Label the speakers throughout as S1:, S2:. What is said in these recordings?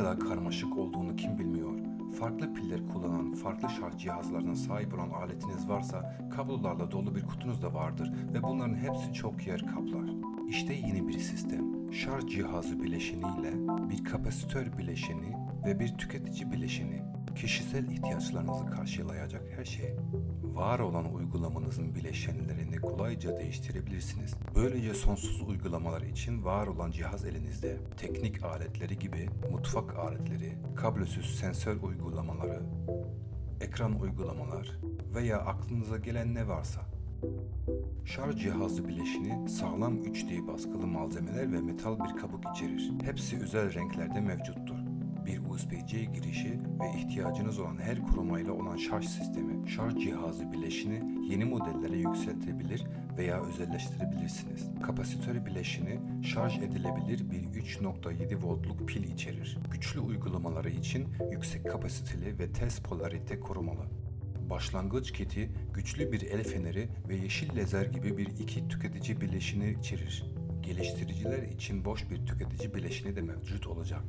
S1: karmaşık olduğunu kim bilmiyor? Farklı piller kullanan farklı şarj cihazlarına sahip olan aletiniz varsa kablolarla dolu bir kutunuz da vardır ve bunların hepsi çok yer kaplar. İşte yeni bir sistem. Şarj cihazı bileşeniyle bir kapasitör bileşeni ve bir tüketici bileşeni. Kişisel ihtiyaçlarınızı karşılayacak her şey. Var olan uygulamanızın bileşenlerini kolayca değiştirebilirsiniz. Böylece sonsuz uygulamalar için var olan cihaz elinizde. Teknik aletleri gibi mutfak aletleri, kablosuz sensör uygulamaları, ekran uygulamalar veya aklınıza gelen ne varsa. Şarj cihazı bileşini sağlam 3D baskılı malzemeler ve metal bir kabuk içerir. Hepsi özel renklerde mevcuttur. Bir USB-C girişi ve ihtiyacınız olan her korumayla olan şarj sistemi, şarj cihazı bileşini yeni modellere yükseltebilir veya özelleştirebilirsiniz. Kapasitör bileşini şarj edilebilir bir 3.7 voltluk pil içerir. Güçlü uygulamaları için yüksek kapasiteli ve ters polarite korumalı. Başlangıç kiti güçlü bir el feneri ve yeşil lazer gibi bir iki tüketici bileşini içerir. Geliştiriciler için boş bir tüketici bileşini de mevcut olacak.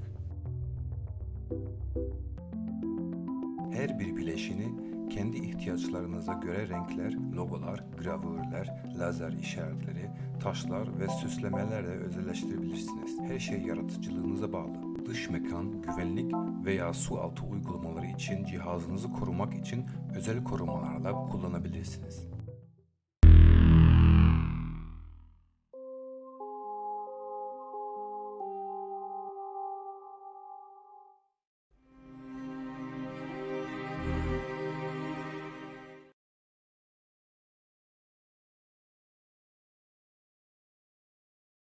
S1: Her bir bileşini kendi ihtiyaçlarınıza göre renkler, logolar, gravürler, lazer işaretleri, taşlar ve süslemelerle özelleştirebilirsiniz. Her şey yaratıcılığınıza bağlı. Dış mekan, güvenlik veya su altı uygulamaları için cihazınızı korumak için özel korumalarla kullanabilirsiniz.